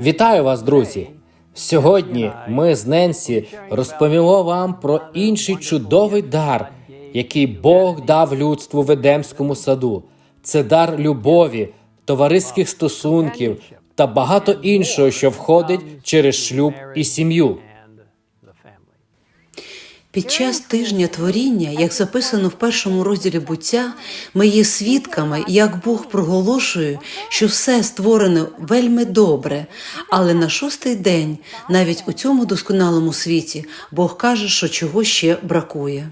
Вітаю вас, друзі! Сьогодні ми з Ненсі розповімо вам про інший чудовий дар, який Бог дав людству в Едемському саду. Це дар любові, товариських стосунків та багато іншого, що входить через шлюб і сім'ю. Під час тижня творіння, як записано в першому розділі буття, ми є свідками, як Бог проголошує, що все створене вельми добре, але на шостий день, навіть у цьому досконалому світі, Бог каже, що чого ще бракує.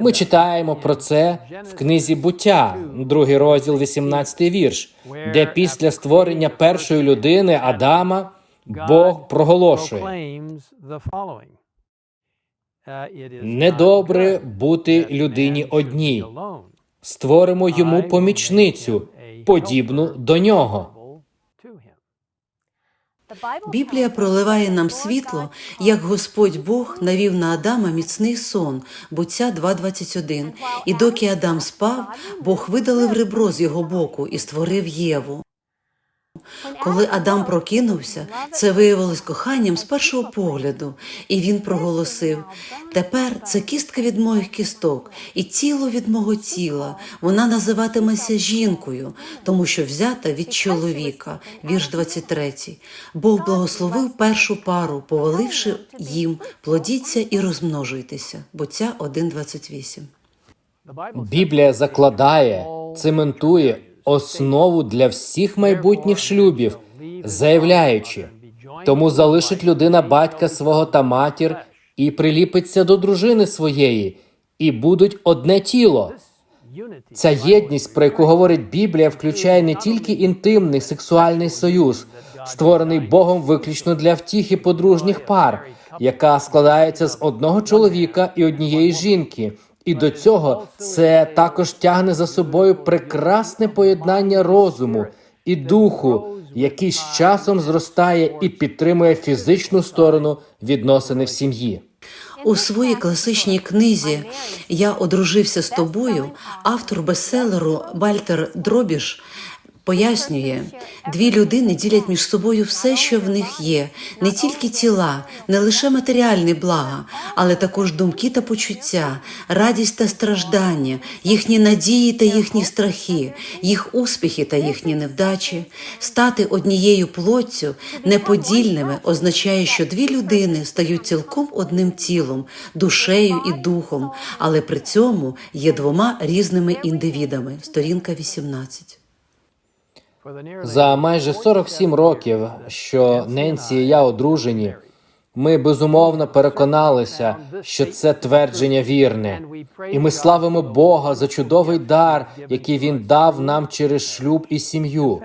Ми читаємо про це в книзі буття, другий розділ, 18 вірш, де після створення першої людини Адама Бог проголошує. Недобре бути людині одній. Створимо йому помічницю, подібну до нього. Біблія проливає нам світло, як Господь Бог навів на Адама міцний сон, буття 2.21. І доки Адам спав, Бог видалив ребро з його боку і створив Єву. Коли Адам прокинувся, це виявилось коханням з першого погляду, і він проголосив: Тепер це кістка від моїх кісток, і тіло від мого тіла. Вона називатиметься жінкою, тому що взята від чоловіка. Вірш 23. Бог благословив першу пару, поваливши їм, плодіться і розмножуйтеся. Буття 1.28. Біблія закладає, цементує основу для всіх майбутніх шлюбів, заявляючи, тому залишить людина батька свого та матір і приліпиться до дружини своєї, і будуть одне тіло. Ця єдність, про яку говорить Біблія, включає не тільки інтимний сексуальний союз, створений Богом виключно для втіхи подружніх пар, яка складається з одного чоловіка і однієї жінки. І до цього це також тягне за собою прекрасне поєднання розуму і духу, який з часом зростає і підтримує фізичну сторону відносини в сім'ї. У своїй класичній книзі Я одружився з тобою. Автор бестселеру Бальтер Дробіш пояснює, дві людини ділять між собою все, що в них є, не тільки тіла, не лише матеріальні блага, але також думки та почуття, радість та страждання, їхні надії та їхні страхи, їх успіхи та їхні невдачі. Стати однією плоттю неподільними означає, що дві людини стають цілком одним тілом, душею і духом, але при цьому є двома різними індивідами. Сторінка 18. За майже 47 років, що Ненсі і я одружені, ми безумовно переконалися, що це твердження вірне, і ми славимо Бога за чудовий дар, який він дав нам через шлюб і сім'ю,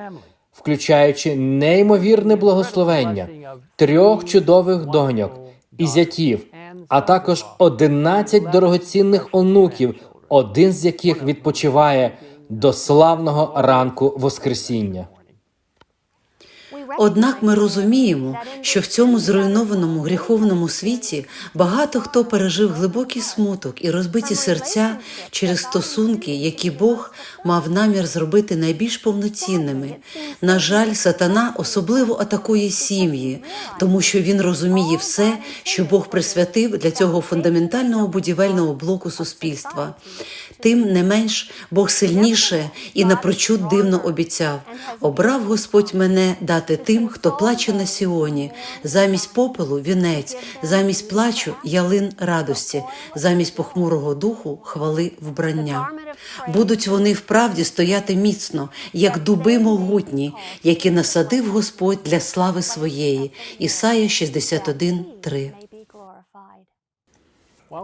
включаючи неймовірне благословення трьох чудових доньок і зятів, а також 11 дорогоцінних онуків, один з яких відпочиває до славного ранку Воскресіння. Однак ми розуміємо, що в цьому зруйнованому гріховному світі багато хто пережив глибокий смуток і розбиті серця через стосунки, які Бог мав намір зробити найбільш повноцінними. На жаль, сатана особливо атакує сім'ї, тому що він розуміє все, що Бог присвятив для цього фундаментального будівельного блоку суспільства. Тим не менш, Бог сильніше і напрочуд дивно обіцяв: обрав Господь мене дати тим, хто плаче на Сіоні, замість попелу вінець, замість плачу ялин радості, замість похмурого духу хвали вбрання. Будуть вони вправді стояти міцно, як дуби могутні, які насадив Господь для слави своєї. Ісая 61.3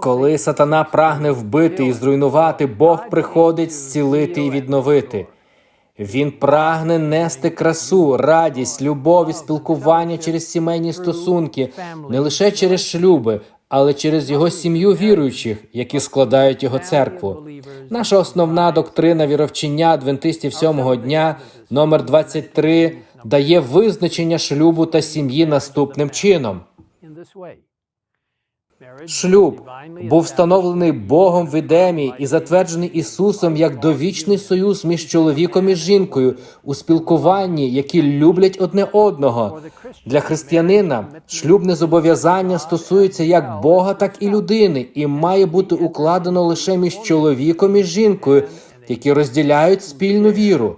Коли сатана прагне вбити і зруйнувати, Бог приходить зцілити і відновити. Він прагне нести красу, радість, любов і спілкування через сімейні стосунки, не лише через шлюби, але через його сім'ю віруючих, які складають його церкву. Наша основна доктрина віровчення адвентистів сьомого дня, номер 23, дає визначення шлюбу та сім'ї наступним чином. Шлюб був встановлений Богом в Едемі і затверджений Ісусом як довічний союз між чоловіком і жінкою у спілкуванні, які люблять одне одного. Для християнина шлюбне зобов'язання стосується як Бога, так і людини, і має бути укладено лише між чоловіком і жінкою, які розділяють спільну віру,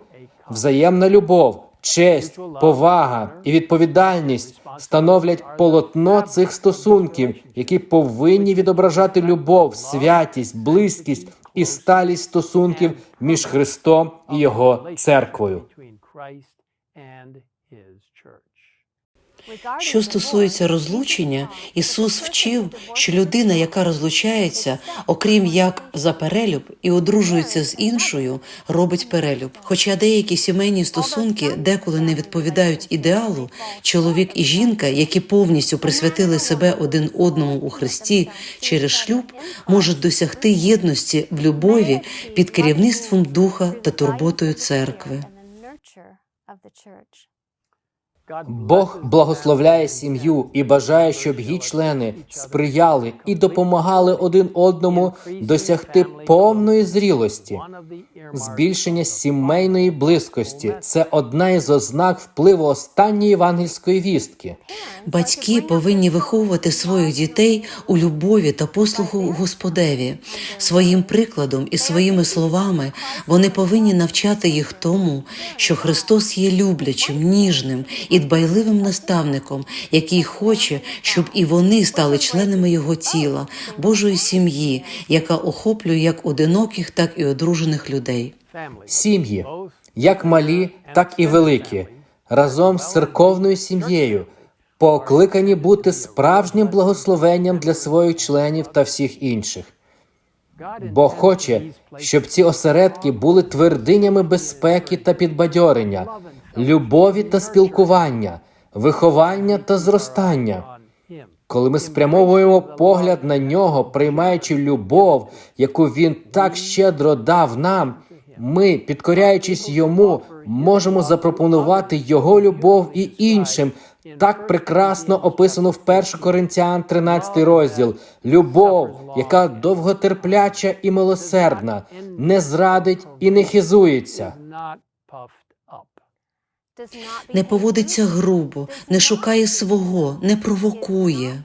взаємна любов, честь, повага і відповідальність становлять полотно цих стосунків, які повинні відображати любов, святість, близькість і сталість стосунків між Христом і Його церквою. Що стосується розлучення, Ісус вчив, що людина, яка розлучається, окрім як за перелюб і одружується з іншою, робить перелюб. Хоча деякі сімейні стосунки деколи не відповідають ідеалу, чоловік і жінка, які повністю присвятили себе один одному у Христі через шлюб, можуть досягти єдності в любові під керівництвом духа та турботою церкви. Бог благословляє сім'ю і бажає, щоб її члени сприяли і допомагали один одному досягти повної зрілості. Збільшення сімейної близькості це одна із ознак впливу останньої євангельської вістки. Батьки повинні виховувати своїх дітей у любові та послуху Господеві. Своїм прикладом і своїми словами вони повинні навчати їх тому, що Христос є люблячим, ніжним і дбайливим наставником, який хоче, щоб і вони стали членами його тіла, Божої сім'ї, яка охоплює як одиноких, так і одружених людей. Сім'ї, як малі, так і великі, разом з церковною сім'єю, покликані бути справжнім благословенням для своїх членів та всіх інших. Бог хоче, щоб ці осередки були твердинями безпеки та підбадьорення, любові та спілкування, виховання та зростання. Коли ми спрямовуємо погляд на нього, приймаючи любов, яку він так щедро дав нам, ми, підкоряючись йому, можемо запропонувати його любов і іншим. Так прекрасно описано в 1 Коринтян 13 розділ. Любов, яка довготерпляча і милосердна, не зрадить і не хизується. Не поводиться грубо, не шукає свого, не провокує.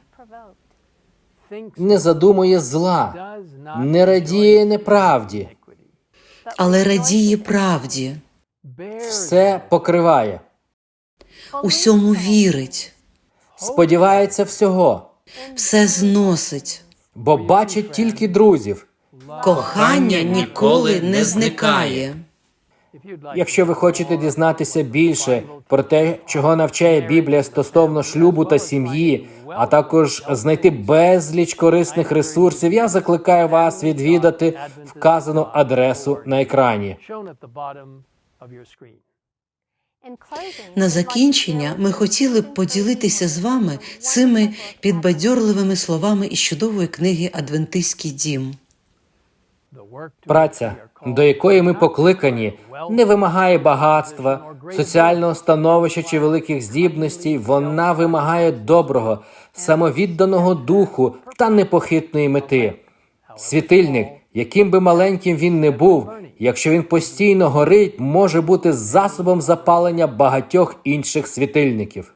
не задумує зла, не радіє неправді, але радіє правді, все покриває, усьому вірить, сподівається всього, все зносить. бо бачить тільки друзів. Кохання ніколи не зникає. Якщо ви хочете дізнатися більше про те, чого навчає Біблія стосовно шлюбу та сім'ї, а також знайти безліч корисних ресурсів, я закликаю вас відвідати вказану адресу на екрані. На закінчення ми хотіли б поділитися з вами цими підбадьорливими словами із чудової книги Адвентистський дім. Праця, до якої ми покликані, не вимагає багатства, соціального становища чи великих здібностей. Вона вимагає доброго, самовідданого духу та непохитної мети. Світильник, яким би маленьким він не був, якщо він постійно горить, може бути засобом запалення багатьох інших світильників.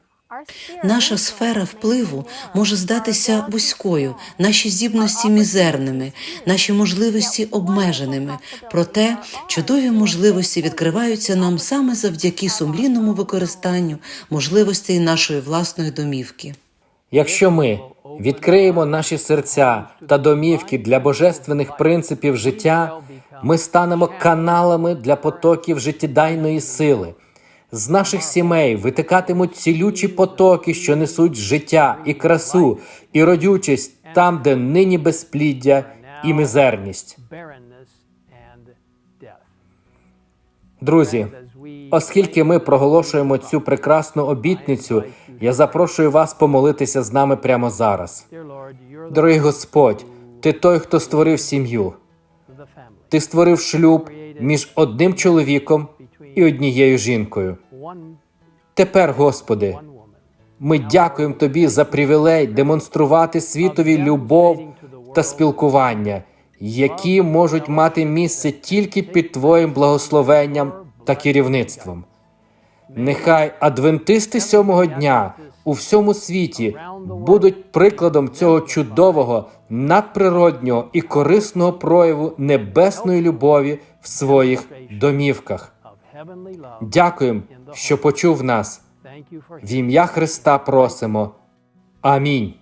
Наша сфера впливу може здатися вузькою, наші здібності мізерними, наші можливості обмеженими. Проте чудові можливості відкриваються нам саме завдяки сумлінному використанню можливостей нашої власної домівки. Якщо ми відкриємо наші серця та домівки для божественних принципів життя, ми станемо каналами для потоків життєдайної сили. З наших сімей витикатимуть цілючі потоки, що несуть життя і красу, і родючість там, де нині безпліддя і мізерність. Друзі, оскільки ми проголошуємо цю прекрасну обітницю, я запрошую вас помолитися з нами прямо зараз. Дорогий Господь, ти той, хто створив сім'ю. Ти створив шлюб між одним чоловіком і однією жінкою. Тепер, Господи, Ми дякуємо тобі за привілей демонструвати світові любов та спілкування, які можуть мати місце тільки під Твоїм благословенням та керівництвом. Нехай адвентисти сьомого дня у всьому світі будуть прикладом цього чудового, надприроднього і корисного прояву небесної любові в своїх домівках. Дякуємо, що почув нас. В ім'я Христа просимо. Амінь.